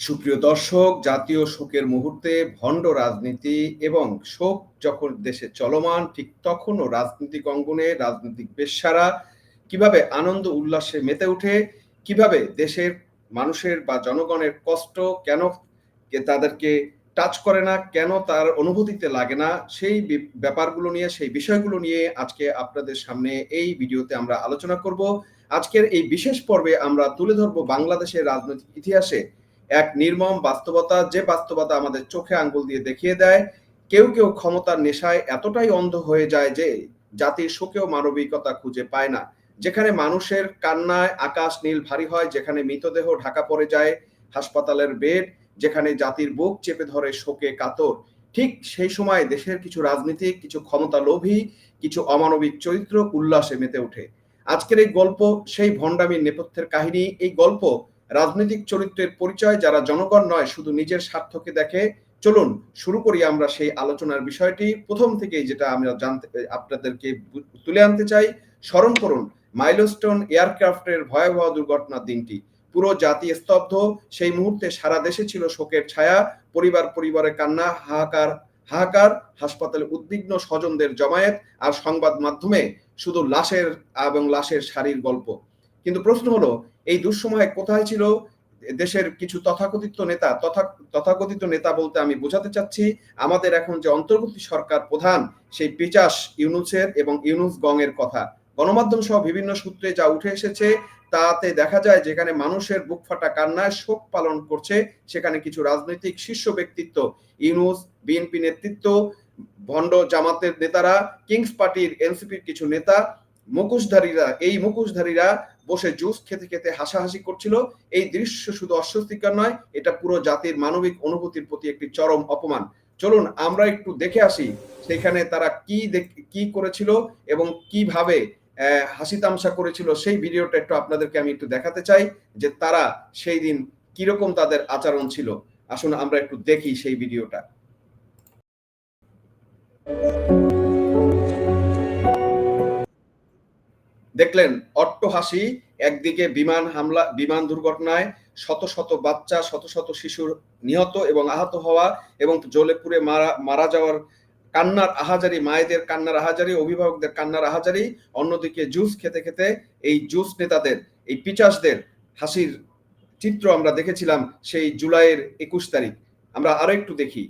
সুপ্রিয় দর্শক, জাতীয় শোকের মুহূর্তে ভণ্ড রাজনীতি এবং শোক যখন দেশে চলমান, ঠিক তখনও রাজনৈতিক অঙ্গনে রাজনৈতিক বেশ্যারা কীভাবে আনন্দ উল্লাসে মেতে উঠে কীভাবে দেশের মানুষের বা জনগণের কষ্ট কেন তাদেরকে টাচ করে না, কেন তার অনুভূতিতে লাগে না, সেই ব্যাপারগুলো নিয়ে, সেই বিষয়গুলো নিয়ে আজকে আপনাদের সামনে এই ভিডিওতে আমরা আলোচনা করব। আজকের এই বিশেষ পর্বে আমরা তুলে ধরব বাংলাদেশের রাজনৈতিক ইতিহাসে এক নির্মম বাস্তবতা, যে বাস্তবতা আমাদের চোখে আঙ্গুল দিয়ে দেখিয়ে দেয়। কেউ কেউ ক্ষমতার নেশায় এতটাই অন্ধ হয়ে যায় যে জাতির শোকেও মানবিকতা খুঁজে পায় না। যেখানে মানুষের কান্নায় আকাশ নীল ভারী হয়, যেখানে মৃতদেহ ঢাকা পড়ে যায় হাসপাতালের বেড, যেখানে জাতির বুক চেপে ধরে শোকে কাতর। ঠিক সেই সময় দেশের কিছু রাজনীতিক, কিছু ক্ষমতা লোভী কিছু অমানবিক চরিত্র উল্লাসে মেতে ওঠে। আজকের এই গল্প সেই ভণ্ডামির নেপথ্যের কাহিনী। এই গল্প রাজনৈতিক চরিত্রের পরিচয়, যারা জনগণ নয়, শুধু নিজের স্বার্থকে দেখে। চলুন, শুরু করি আমরা সেই আলোচনার বিষয়টি। প্রথম থেকেই যেটা আমরা জানতে, আপনাদেরকে তুলে আনতে চাই, স্মরণ করুন, মাইলস্টোন এয়ারক্রাফটের ভয়াবহ দুর্ঘটনার দিনটি। পুরো জাতি স্তব্ধ, সেই মুহূর্তে সারা দেশে ছিল শোকের ছায়া পরিবার পরিবারের কান্না, হাহাকার হাহাকার, হাসপাতালে উদ্বিগ্ন স্বজনদের জমায়েত আর সংবাদ মাধ্যমে শুধু লাশের এবং লাশের সারির গল্প। কিন্তু প্রশ্ন হলো, এই দুঃসময়ে কোথায় ছিল দেশের কিছু তথাকথিত নেতা? তথা, তথাকথিত নেতা বলতে আমি বোঝাতে চাচ্ছি, আমাদের এখন যে অন্তর্বর্তী সরকার প্রধান, সেই পিচাস ইউনুসের এবং ইউনুস গং এর কথা। গণমাধ্যম সহ বিভিন্ন সূত্রে যা উঠে এসেছে তাতে দেখা যায় যেখানে মানুষের বুক ফাটা কান্নায় শোক পালন করছে, সেখানে কিছু রাজনৈতিক শীর্ষ ব্যক্তিত্ব। ইউনুস, বিএনপি নেতৃত্ব, ভণ্ড জামাতের নেতারা, কিংস পার্টির এনসিপির কিছু নেতা, মুখোশধারীরা, এই মুখোশধারীরা বসে জুস খেতে খেতে হাসাহাসি করছিল। এই দৃশ্য শুধু অস্বস্তিকর নয়, এটা পুরো জাতির মানবিক অনুভূতির প্রতি একটি চরম অপমান। চলুন, আমরা একটু দেখে আসি, সেখানে তারা কি কি করেছিল এবং কীভাবে হাসি তামসা করেছিল, সেই ভিডিওটা একটু আপনাদেরকে আমি একটু দেখাতে চাই যে তারা সেই দিন কীরকম তাদের আচরণ ছিল। আসুন আমরা একটু দেখি সেই ভিডিওটা। দেখলেন, অট্ট হাসি, একদিকে বিমান হামলা, বিমান দুর্ঘটনায় শত শত বাচ্চা, শত শত শিশুর নিহত এবং আহত হওয়া এবং জ্বলে পুড়ে মারা মারা যাওয়ার কান্নার আহাজারি, মায়েদের কান্নার আহাজারি, অভিভাবকদের কান্নার আহাজারি, অন্যদিকে জুস খেতে খেতে এই জুস নেতাদের, এই পিচাসদের হাসির চিত্র আমরা দেখেছিলাম সেই জুলাইয়ের একুশ তারিখ। আমরা আরও একটু দেখি।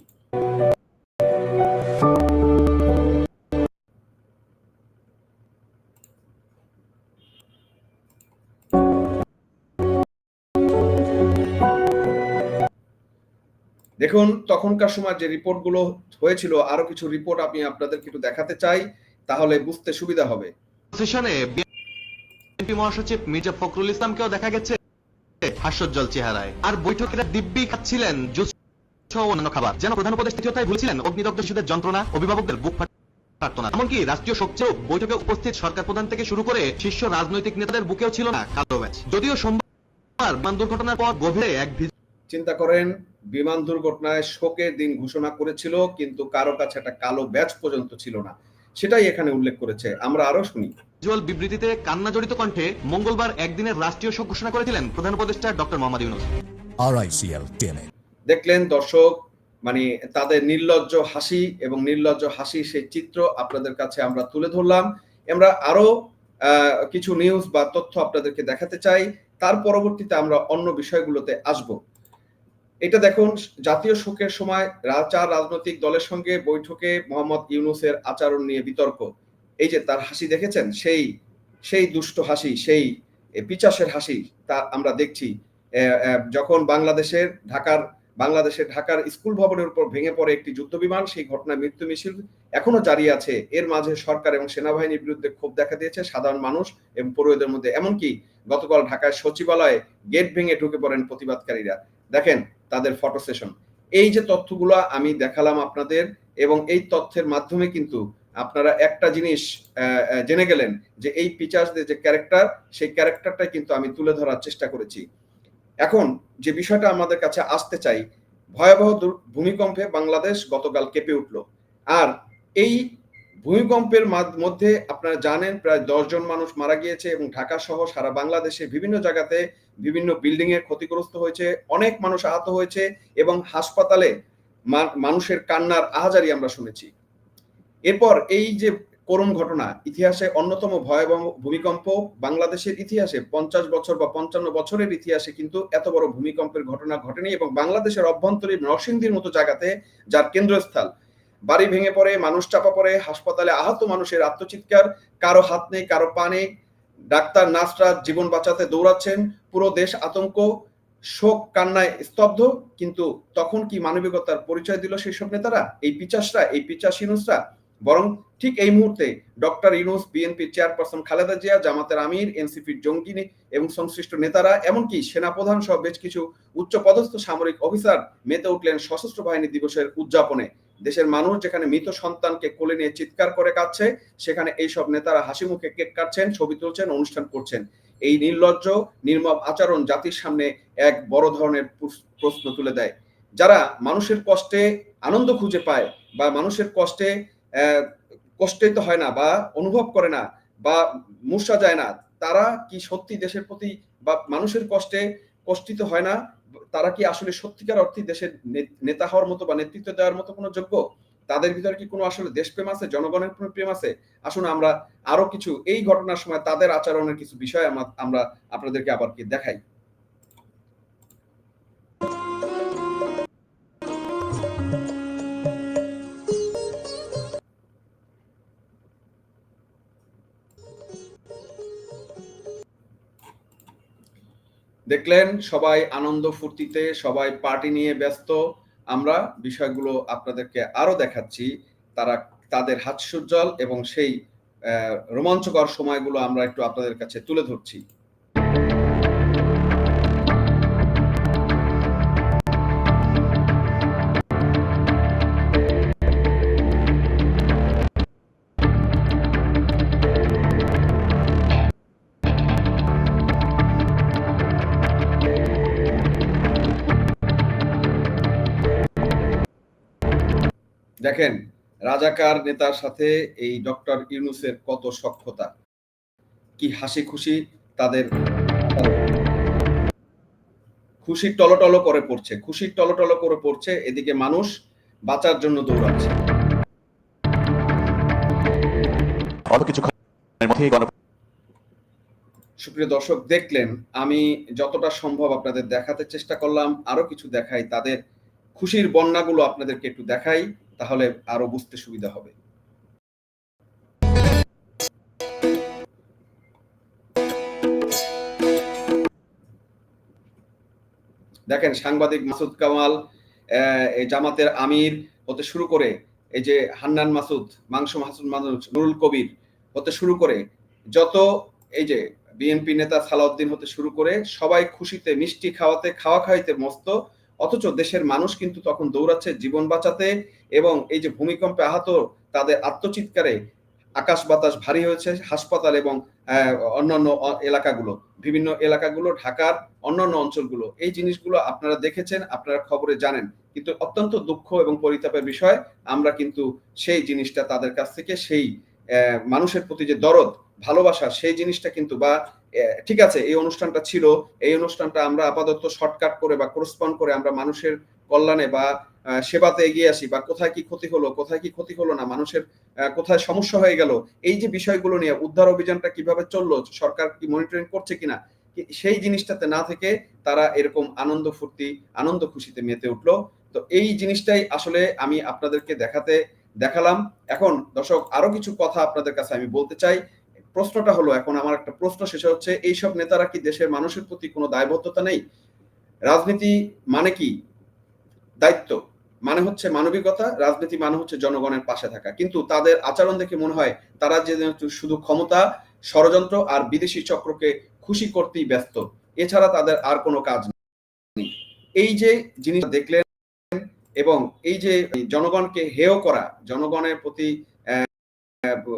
দেখুন তখনকার সময় যে রিপোর্টগুলো হয়েছিল আরও কিছু রিপোর্ট আমি আপনাদেরকে একটু দেখাতে চাই তাহলে বুঝতে সুবিধা হবে। সেশনে বিএনপি মহাসচিব মির্জা ফখরুল ইসলামকেও দেখা গেছে হাস্যোজ্জ্বল চেহারায়। আর বৈঠকেরা দিব্যি খাচ্ছিলেন জুস সহ অন্যান্য খাবার। যেন প্রধান উপদেষ্টা ভুলছিলেন অগ্নিদগ্ধ শিশুদের যন্ত্রণা অভিভাবকদের বুক ফাটতো না এমনকি রাষ্ট্রীয় শোক বৈঠকে উপস্থিত সরকার প্রধান থেকে শুরু করে শীর্ষ রাজনৈতিক নেতাদের বুকেও ছিল না কালো ব্যাচ। যদিও সোমবার বিমান দুর্ঘটনার পর গভীরে এক চিন্তা করেন বিমান দুর্ঘটনায় শোকের দিন ঘোষণা করেছিল কিন্তু কারও কাছে একটা কালো ব্যাচ পর্যন্ত ছিল না। সেটাই এখানে উল্লেখ করেছে। আমরা আরও শুনি। ভিজুয়াল বিবৃতিতে কান্না জড়িত কণ্ঠে মঙ্গলবার একদিনের রাষ্ট্রীয় শোক ঘোষণা করেছিলেন প্রধান উপদেষ্টা ডক্টর মোহাম্মদ ইউনুস। 10 দেখলেন দর্শক মানে তাদের নির্লজ্জ হাসি এবং নির্লজ্জ হাসি সেই চিত্র আপনাদের কাছে আমরা তুলে ধরলাম। আমরা আরও আহ, কিছু নিউজ বা তথ্য আপনাদেরকে দেখাতে চাই। তার পরবর্তীতে আমরা অন্য বিষয়গুলোতে আসব। এটা দেখুন, জাতীয় শোকের সময় চার রাজনৈতিক দলের সঙ্গে বৈঠকে মোহাম্মদ ইউনুসের আচরণ নিয়ে বিতর্ক। এই যে তার হাসি দেখেছেন, সেই সেই দুষ্ট হাসি, সেই পিচাসের হাসি তা আমরা দেখছি। যখন বাংলাদেশের ঢাকার বাংলাদেশের ঢাকার স্কুল ভবনের উপর ভেঙে পড়ে একটি যুদ্ধ বিমান, সেই ঘটনায় মৃত্যু মিছিল এখনও জারি আছে। এর মাঝে সরকার এবং সেনাবাহিনীর বিরুদ্ধে ক্ষোভ দেখা দিয়েছে সাধারণ মানুষ এবং পড়ুয়াদের মধ্যে। এমনকি গতকাল ঢাকায় সচিবালয়ে গেট ভেঙে ঢুকে পড়েন প্রতিবাদকারীরা। দেখেন তাদের ফটো সেশন এই যে তথ্যগুলো আমি দেখালাম আপনাদের এবং এই তথ্যের মাধ্যমে কিন্তু আপনারা একটা জিনিস জেনে গেলেন যে এই পিচার্সদের যে ক্যারেক্টার সেই ক্যারেক্টারটাই কিন্তু আমি তুলে ধরার চেষ্টা করেছি। এখন যে বিষয়টা আমাদের কাছে আসতে চাই, ভয়াবহ ভূমিকম্পে বাংলাদেশ গতকাল কেঁপে উঠল। আর এই ভূমিকম্পের মধ্যে আপনারা জানেন প্রায় দশ জন মানুষ মারা গিয়েছে এবং ঢাকা সহ সারা বাংলাদেশে বিভিন্ন জায়গাতে বিভিন্ন বিল্ডিং এর ক্ষতিগ্রস্ত হয়েছে, অনেক মানুষ আহত হয়েছে এবং হাসপাতালে মানুষের কান্নার আহাজারি আমরা শুনেছি। এরপর এই যে করুণ ঘটনা, ইতিহাসে অন্যতম ভয়াবহ ভূমিকম্প বাংলাদেশের ইতিহাসে, পঞ্চাশ বছর বা পঞ্চান্ন বছরের ইতিহাসে কিন্তু এত বড় ভূমিকম্পের ঘটনা ঘটেনি এবং বাংলাদেশের অভ্যন্তরীণ নরসিংদীর মতো জায়গাতে যার কেন্দ্রস্থল বাড়ি ভেঙে পড়ে, মানুষ চাপা পড়ে, হাসপাতালে আহত মানুষের আত্মচিৎকার, কারও হাত নেই, কারও পা নেই। ডাক্তার নার্সরা জীবন বাঁচাতে দৌড়াচ্ছেন, পুরো দেশ আতঙ্ক, শোক, কান্নায় স্তব্ধ, কিন্তু তখন কি মানবিকতার পরিচয় দিল সেই সব নেতারা? এই পিচাসরা, এই পিচাস ইউনুসরা? বরং ঠিক এই মুহূর্তে ডক্টর ইউনুস, বিএনপি চেয়ারপারসন খালেদা জিয়া, জামাতের আমির, এনসিপির জঙ্গি এবং সংশ্লিষ্ট নেতারা, এমনকি সেনাপ্রধান সহ বেশ কিছু উচ্চপদস্থ সামরিক অফিসার মেতে উঠলেন সশস্ত্র বাহিনী দিবসের উদযাপনে। দেশের মানুষ যেখানে মৃত সন্তানকে কোলে নিয়ে চিৎকার করে কাচ্ছে সেখানে এইসব নেতারা হাসি মুখে কেক কাটছেন, ছবি তুলছেন, অনুষ্ঠান করছেন। এই নির্লজ্জ, নির্মম আচরণ জাতির সামনে এক বড় ধরনের প্রশ্ন তুলে দেয়। যারা মানুষের কষ্টে আনন্দ খুঁজে পায় বা মানুষের কষ্টে কষ্টিত হয় না বা অনুভব করে না বা মূর্ষা যায় না, তারা কি সত্যি দেশের প্রতি বা মানুষের কষ্টে কষ্টিত হয় না? তারা কি আসলে সত্যিকার অর্থে দেশের নেতা হওয়ার মতো বা নেতৃত্ব দেওয়ার মতো কোনো যোগ্য? তাদের ভিতরে কি কোনো আসলে দেশপ্রেম আছে? জনগণের কোনো প্রেম আছে? আসুন আমরা আরও কিছু এই ঘটনার সময় তাদের আচরণের কিছু বিষয় আমরা আপনাদেরকে আবার কি দেখাই। দেখলেন, সবাই আনন্দ ফুর্তিতে, সবাই পার্টি নিয়ে ব্যস্ত। আমরা বিষয়গুলো আপনাদেরকে আরও দেখাচ্ছি। তারা, তাদের হাস্যোজ্জ্বল এবং সেই রোমাঞ্চকর সময়গুলো আমরা একটু আপনাদের কাছে তুলে ধরছি। দেখেন রাজাকার নেতার সাথে এই ডক্টর ইউনুসের কত সক্ষতা কি হাসি খুশি তাদের। খুশি টলটল করে পড়ছে খুশি টলটল করে পড়ছে এদিকে মানুষ বাঁচার জন্য দৌড়াচ্ছে। সুপ্রিয় দর্শক দেখলেন আমি যতটা সম্ভব আপনাদের দেখাতে চেষ্টা করলাম আরও কিছু দেখাই তাদের খুশির বন্যাগুলো আপনাদেরকে একটু দেখাই। তাহলে আরও বুঝতে সুবিধা হবে। দেখেন সাংবাদিক মাসুদ কামাল জামাতের আমির হতে শুরু করে এই যে হান্নান মাসুদ, মাংস মাসুদ মানুষ, নুরুল কবির হতে শুরু করে যত এই যে বিএনপি নেতা সালাউদ্দিন হতে শুরু করে সবাই খুশিতে, মিষ্টি খাওয়াতে, খাওয়া খাইতে মস্ত অথচ দেশের মানুষ কিন্তু তখন দৌড়াচ্ছে জীবন বাঁচাতে এবং এই যে ভূমিকম্পে আহত তাদের আত্মচিৎকারে আকাশ বাতাস ভারী হয়েছে হাসপাতাল এবং অন্যান্য এলাকাগুলো, বিভিন্ন এলাকাগুলো, ঢাকার অন্যান্য অঞ্চলগুলো। এই জিনিসগুলো আপনারা দেখেছেন, আপনারা খবরে জানেন। কিন্তু অত্যন্ত দুঃখ এবং পরিতাপের বিষয়, আমরা কিন্তু সেই জিনিসটা তাদের কাছ থেকে, সেই মানুষের প্রতি যে দরদ, ভালোবাসা, সেই জিনিসটা কিন্তু বা ঠিক আছে, এই অনুষ্ঠানটা ছিল। এই অনুষ্ঠানটা আমরা আপাতত শর্টকাট করে বা করসপন্ড করে আমরা মানুষের কল্যাণে বা সেবাতে এগিয়ে আসি বা কোথায় কি ক্ষতি হলো, কোথায় কি ক্ষতি হলো না, মানুষের কোথায় সমস্যা হয়ে গেল, এই যে বিষয়গুলো নিয়ে উদ্ধার অভিযানটা কীভাবে চলল, সরকার কি মনিটরিং করছে কিনা সেই জিনিসটাতে না থেকে তারা এরকম আনন্দ ফুর্তি, আনন্দ খুশিতে মেতে উঠল। তো এই জিনিসটাই আসলে আমি আপনাদেরকে দেখাতে দেখালাম। এখন দর্শক, আরও কিছু কথা আপনাদের কাছে আমি বলতে চাই। প্রশ্নটা হলো, এখন আমার একটা প্রশ্ন শেষ হচ্ছে, এইসব নেতারা কি দেশের মানুষের প্রতি কোনো দায়বদ্ধতা নেই? রাজনীতি মানে কি? দায়িত্ব মানে হচ্ছে মানবিকতা, রাজনীতি মানে হচ্ছে জনগণের পাশে থাকা। কিন্তু তাদের আচরণ দেখে মনে হয় তারা যে শুধু ক্ষমতা, ষড়যন্ত্র আর বিদেশি চক্রকে খুশি করতেই ব্যস্ত। এছাড়া তাদের আর কোনো কাজ নেই। এই যে জিনিস দেখলেন এবং এই যে জনগণকে হেয় করা, জনগণের প্রতি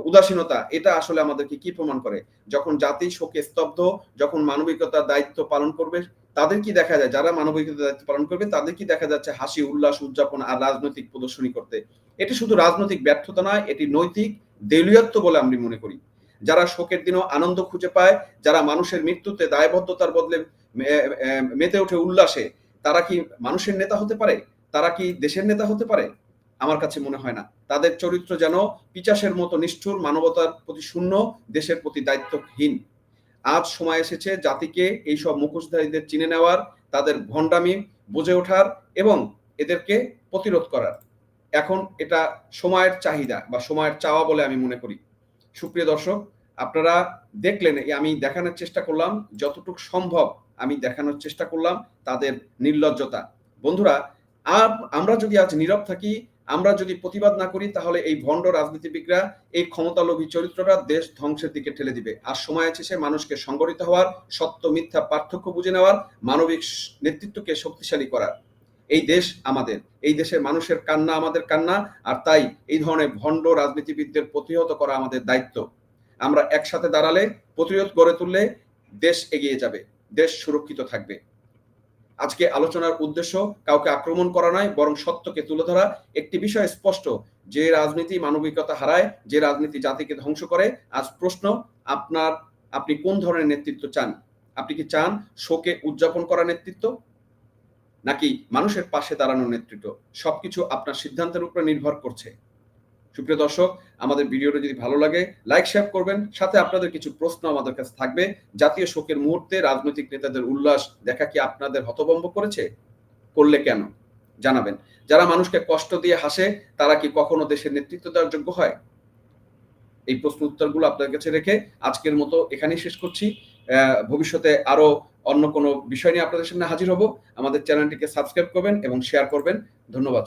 উদাসীনতা, এটা আসলে আমাদেরকে কি প্রমাণ করে? যখন জাতি শোকে স্তব্ধ, যখন মানবিকতার দায়িত্ব পালন করবে, তাদের কি দেখা যায়? যারা মানবিকতার দায়িত্ব পালন করবে, তাদের কি দেখা যাচ্ছে? হাসি, উল্লাস, উদযাপন আর রাজনৈতিক প্রদর্শনী করতে। এটি শুধু রাজনৈতিক ব্যর্থতা নয়, এটি নৈতিক দেউলিয়ত্ব বলে আমি মনে করি। যারা শোকের দিনও আনন্দ খুঁজে পায়, যারা মানুষের মৃত্যুতে দায়বদ্ধতার বদলে মেতে ওঠে উল্লাসে, তারা কি মানুষের নেতা হতে পারে? তারা কি দেশের নেতা হতে পারে? আমার কাছে মনে হয় না। তাদের চরিত্র যেন পিচাসের মতো নিষ্ঠুর, মানবতার প্রতি শূন্য, দেশের প্রতি দায়িত্বহীন। আজ সময় এসেছে জাতিকে এইসব মুখোশধারীদের চিনে নেওয়ার, তাদের ভণ্ডামি বুঝে ওঠার এবং এদেরকে প্রতিরোধ করার। এখন এটা সময়ের চাহিদা বা সময়ের চাওয়া বলে আমি মনে করি। সুপ্রিয় দর্শক, আপনারা দেখলেন আমি দেখানোর চেষ্টা করলাম, যতটুকু সম্ভব আমি দেখানোর চেষ্টা করলাম তাদের নির্লজ্জতা। বন্ধুরা আমরা যদি আজ নীরব থাকি আমরা যদি প্রতিবাদ না করি, তাহলে এই ভণ্ড রাজনীতিবিদরা, এই ক্ষমতালোভী চরিত্রটা দেশ ধ্বংসের দিকে ঠেলে দিবে। আর সময় এসেছে মানুষকে সংগঠিত হওয়ার, সত্য, মিথ্যা পার্থক্য বুঝে নেওয়ার, মানবিক নেতৃত্বকে শক্তিশালী করার। এই দেশ আমাদের, এই দেশের মানুষের কান্না আমাদের কান্না, আর তাই এই ধরনের ভণ্ড রাজনীতিবিদদের প্রতিহত করা আমাদের দায়িত্ব। আমরা একসাথে দাঁড়ালে, প্রতিরোধ গড়ে তুললে দেশ এগিয়ে যাবে, দেশ সুরক্ষিত থাকবে। আজকে আলোচনার উদ্দেশ্য কাউকে আক্রমণ করা নয়, বরং সত্যকে তুলে ধরা। একটি বিষয় স্পষ্ট, যে রাজনীতি মানবিকতা হারায়, যে রাজনীতি জাতিকে ধ্বংস করে, আজ প্রশ্ন, আপনার, আপনি কোন ধরনের নেতৃত্ব চান? আপনি কি চান শোকে উদযাপন করা নেতৃত্ব? নাকি মানুষের পাশে দাঁড়ানোর নেতৃত্ব? সবকিছু আপনার সিদ্ধান্তের উপরে নির্ভর করছে। সুপ্রিয় দর্শক, আমাদের ভিডিওটা যদি ভালো লাগে লাইক শেয়ার করবেন। সাথে আপনাদের কিছু প্রশ্ন আমাদের কাছে থাকবে। জাতীয় শোকের মুহূর্তে রাজনৈতিক নেতাদের উল্লাস দেখা কি আপনাদের হতভম্ব করেছে? করলে কেন? জানাবেন। যারা মানুষকে কষ্ট দিয়ে হাসে, তারা কি কখনো দেশের নেতৃত্ব দেওয়ার যোগ্য হয়? এই প্রশ্ন উত্তরগুলো আপনাদের কাছে রেখে আজকের মতো এখানেই শেষ করছি। ভবিষ্যতে আরও অন্য কোনো বিষয় নিয়ে আপনাদের সামনে হাজির হব। আমাদের চ্যানেলটিকে সাবস্ক্রাইব করবেন এবং শেয়ার করবেন। ধন্যবাদ।